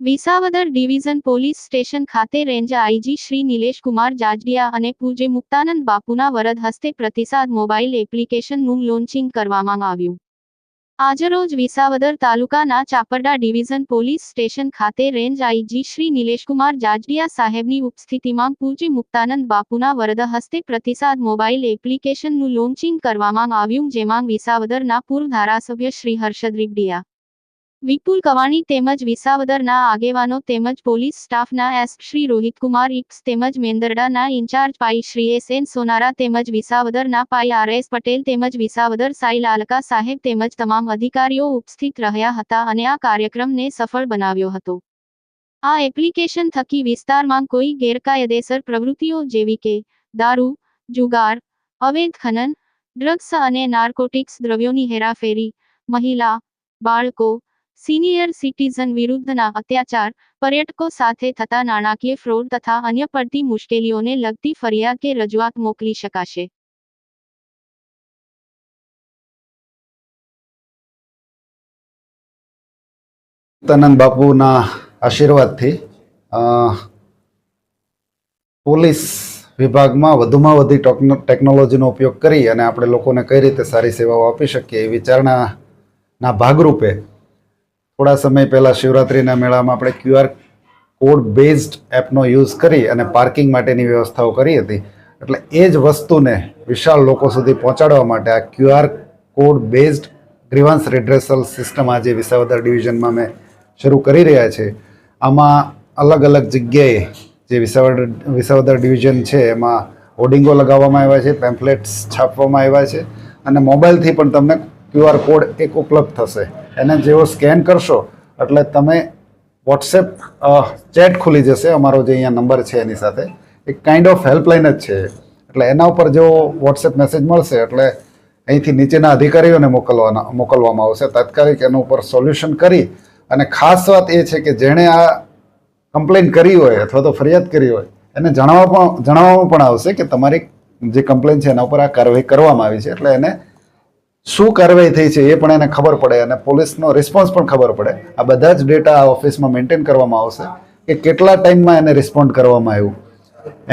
Visavadar division police station ખાતે range IG Shri Nilesh Kumar Jajadiya અને પૂજ્ય મુક્તાનંદ બાપુના વરદ હસ્તે પ્રતિસાદ મોબાઈલ એપ્લિકેશનનું લોન્ચિંગ કરવામાં આવ્યું. આજરોજ વિસાવદર તાલુકાના ચાપરડા ડિવિઝન પોલીસ સ્ટેશન ખાતે રેન્જ આઈજી શ્રી નિલેશકુમાર જાજડિયા સાહેબની ઉપસ્થિતિમાં પૂજ્ય મુક્તાનંદ બાપુના વરદ હસ્તે પ્રતિસાદ મોબાઈલ એપ્લિકેશનનું લોન્ચિંગ કરવામાં આવ્યું, જેમાં વિસાવદરના પૂર્વ ધારાસભ્ય શ્રી હર્ષદ રીબડિયા વિપુલ કવાણી તેમજ વિસાવદરના આગેવાનો તેમજ પોલીસ સ્ટાફના એસ શ્રી રોહિતકુમાર ઇક્સ તેમજ મેંદરડાના ઇન્ચાર્જ પાઈ શ્રી એસ એન સોનારા તેમજ વિસાવદરના પાઈ આર એસ પટેલ તેમજ વિસાવદર સાઈ લાલકા સાહેબ તેમજ તમામ અધિકારીઓ ઉપસ્થિત રહ્યા હતા અને આ કાર્યક્રમને સફળ બનાવ્યો હતો. આ એપ્લિકેશન થકી વિસ્તારમાં કોઈ ગેરકાયદેસર પ્રવૃત્તિઓ જેવી કે દારૂ, જુગાર, અવૈધ ખનન, ડ્રગ્સ અને નાર્કોટિક્સ દ્રવ્યોની હેરાફેરી, મહિલા, બાળકો સિનિયર સિટીઝન વિરુદ્ધના અત્યાચાર, પર્યટકો સાથે થતા નાણાકીય ફ્રોડ તથા અન્ય પડતી મુશ્કેલીઓને લગતી ફરિયાદ કે રજૂઆત મોકલી શકાશે. તનંદ બાપુના આશીર્વાદથી પોલીસ વિભાગમાં વધુમાં વધુ ટેકનોલોજીનો ઉપયોગ કરી અને આપણે લોકોને કઈ રીતે સારી સેવાઓ આપી શકીએ એ વિચારણાના ભાગરૂપે થોડા સમય પહેલાં શિવરાત્રિના મેળામાં આપણે ક્યુઆર કોડ બેઝડ એપનો યુઝ કરી અને પાર્કિંગ માટેની વ્યવસ્થાઓ કરી હતી. એટલે એ જ વસ્તુને વિશાળ લોકો સુધી પહોંચાડવા માટે આ QR code based grievance redressal system આજે વિસાવદર ડિવિઝનમાં મેં શરૂ કરી રહ્યા છે આમાં અલગ અલગ જગ્યાએ જે વિસાવદર વિસાવદર ડિવિઝન છે, એમાં હોર્ડિંગો લગાવવામાં આવ્યા છે, પેમ્ફલેટ્સ છાપવામાં આવ્યા છે અને મોબાઈલથી પણ તમને ક્યુઆર કોડ એક ઉપલબ્ધ થશે. એને જેવો સ્કેન કરશો, એટલે તમે વોટ્સએપ ચેટ ખુલી જશે, અમારો જે અહીંયા નંબર છે એની સાથે. એક કાઇન્ડ ઓફ હેલ્પલાઇન જ છે એટલે એના ઉપર જો વોટ્સએપ મેસેજ મળશે, એટલે અહીંથી નીચેના અધિકારીઓને મોકલવાના, મોકલવામાં આવશે. તાત્કાલિક એના ઉપર સોલ્યુશન કરી, અને ખાસ વાત એ છે કે જેણે આ કમ્પ્લેન કરી હોય, અથવા તો ફરિયાદ કરી હોય, એને જણાવવા પણ, જણાવવામાં પણ આવશે કે તમારી જે કમ્પ્લેન છે એના ઉપર આ કાર્યવાહી કરવામાં આવી છે, એટલે એને શું કાર્યવાહી થઈ છે એ પણ એને ખબર પડે અને પોલીસનો રિસ્પોન્સ પણ ખબર પડે. આ બધા જ ડેટા ઓફિસમાં મેન્ટેન કરવામાં આવશે. કે કેટલા ટાઈમમાં એને રિસ્પોન્ડ કરવામાં આવ્યું.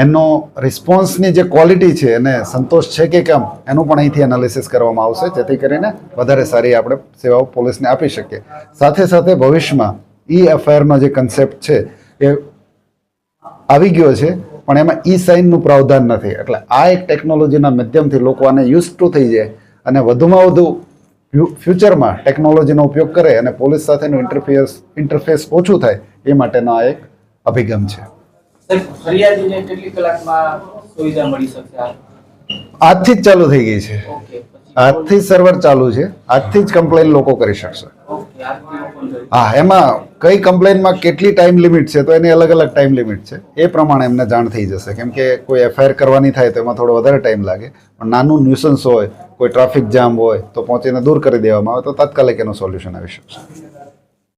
એનો રિસ્પોન્સની જે ક્વોલિટી છે, એને સંતોષ છે કે કેમ, એનું પણ અહીંથી એનાલિસિસ કરવામાં આવશે, જેથી કરીને વધારે સારી આપણે સેવાઓ પોલીસને આપી શકીએ. સાથે સાથે ભવિષ્યમાં ઈ એફઆઈઆરનો જે કન્સેપ્ટ છે, એ આવી ગયો છે, પણ એમાં ઈ સાઇનનું પ્રાવધાન નથી. એટલે આ એક ટેકનોલોજીના માધ્યમથી લોકો આને યુઝ ટુ થઈ જાય. અને વધુમાં વધુ ફ્યુચરમાં ટેકનોલોજીનો ઉપયોગ કરે અને પોલીસ સાથેનું ઇન્ટરફેસ ઇન્ટરફેસ ઓછું થાય એ માટેનો આ એક અભિગમ છે? આજથી જ ચાલુ થઈ ગઈ છે. આજથી જ સર્વર ચાલુ છે. આજથી જ કમ્પ્લેન લોકો કરી શકશે. હા એમાં કઈ કમ્પ્લેનમાં કેટલી ટાઈમ લિમિટ છે તો એની અલગ અલગ ટાઈમ લિમિટ છે. એ પ્રમાણે એમને જાણ થઈ જશે. કેમ કે કોઈ એફઆઈઆર કરવાની થાય તો એમાં થોડો વધારે ટાઈમ લાગે. પણ નાનું ન્યુસન્સ હોય કોઈ ટ્રાફિક જામ હોય તો પહોંચીને દૂર કરી દેવામાં આવે તો તાત્કાલિક એનું સોલ્યુશન આવી શકશે.